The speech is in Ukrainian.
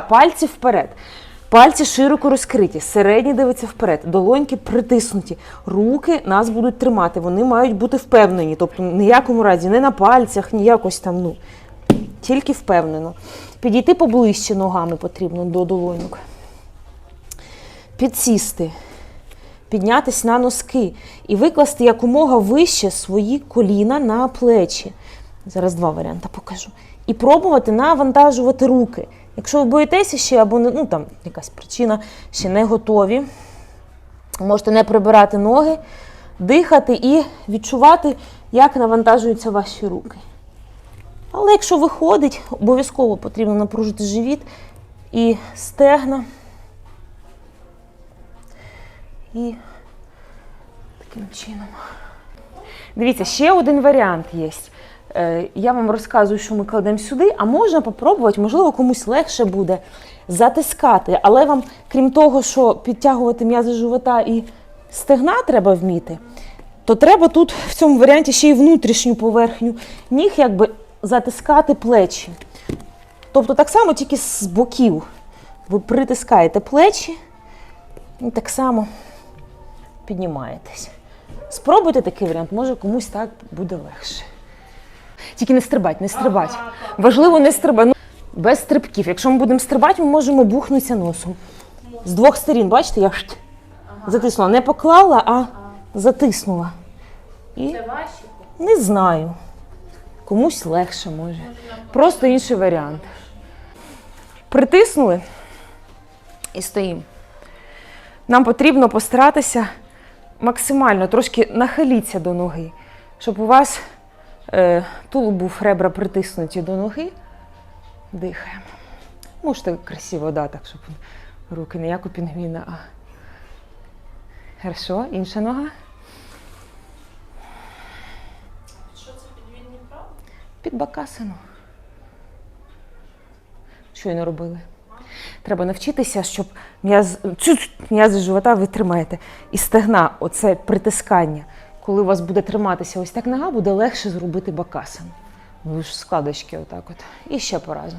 Пальці вперед. Пальці широко розкриті, середні дивиться вперед, долоньки притиснуті. Руки нас будуть тримати, вони мають бути впевнені. Тобто ніякому разі, не на пальцях, ні якось там, ну, тільки впевнено. Підійти поближче ногами потрібно до долоньок. Підсісти, піднятись на носки і викласти якомога вище свої коліна на плечі. Зараз два варіанти покажу. І пробувати навантажувати руки. Якщо ви боїтеся ще або не- ну, там якась причина, ще не готові, можете не прибирати ноги, дихати і відчувати, як навантажуються ваші руки. Але якщо виходить, обов'язково потрібно напружити живіт і стегна. І таким чином. Дивіться, ще один варіант є. Е, Я вам розказую, що ми кладемо сюди, а можна попробувати, можливо, комусь легше буде затискати. Але вам, крім того, що підтягувати м'язи живота і стегна треба вміти, то треба тут в цьому варіанті ще й внутрішню поверхню ніг якби затискати плечі. Тобто так само тільки з боків. Ви притискаєте плечі і так само піднімаєтесь. Спробуйте такий варіант, може комусь так буде легше. Тільки не стрибать, не стрибать. Важливо не стрибати. Ну, без стрибків. Якщо ми будемо стрибати, ми можемо бухнутися носом. З двох сторін, бачите, я затиснула. Не поклала, а затиснула. І Це не знаю. Комусь легше може. Просто інший варіант. Притиснули і стоїмо. Нам потрібно постаратися максимально трошки нахиліться до ноги, щоб у вас е, тулуб був ребра притиснуті до ноги. Дихаємо. Можете красиво, да, так, щоб руки не як у пінгвіна, а. Хорошо, інша нога. Що це підвідні вправи? Під бакасину. Щойно робили. Треба навчитися, щоб м'яз, живота ви тримаєте. І стегна, оце притискання. Коли у вас буде триматися ось так нога, буде легше зробити бакасин. Ви ж складочки отак от. І ще по разу.